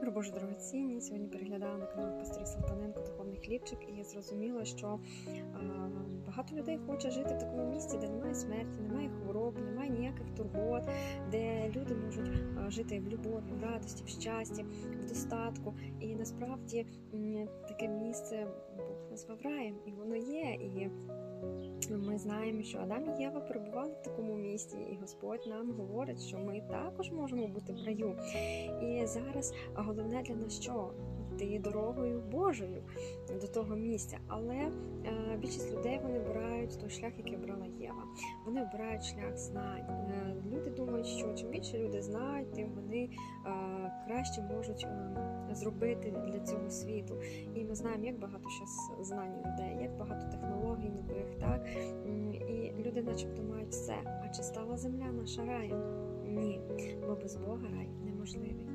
Мир Боже дорогоцінні. Сьогодні переглядала на канал Пасторі Салтаненко Духовний хлібчик, і я зрозуміла, що а, багато людей хоче жити в такому місці, де немає смерті, немає хвороб, немає ніяких турбот, де люди можуть а, жити в любові, в радості, в щасті, в достатку. І насправді м, таке місце Бог назвав раєм, і воно є. І ми знаємо, що Адам і Єва перебували в такому місці, і Господь нам говорить, що ми також можемо бути в раю. І зараз головне для нас що? Йти дорогою Божою до того місця. Але е, більшість людей вони обирають той шлях, який обрала Єва. Вони обирають шлях знань. Е, люди думають, що чим більше люди знають, тим вони е, краще можуть зробити для цього світу. І ми знаємо, як багато зараз знань людей, як багато начебто, мають все. А чи стала земля наша раєм? Ні, бо без Бога рай неможливий.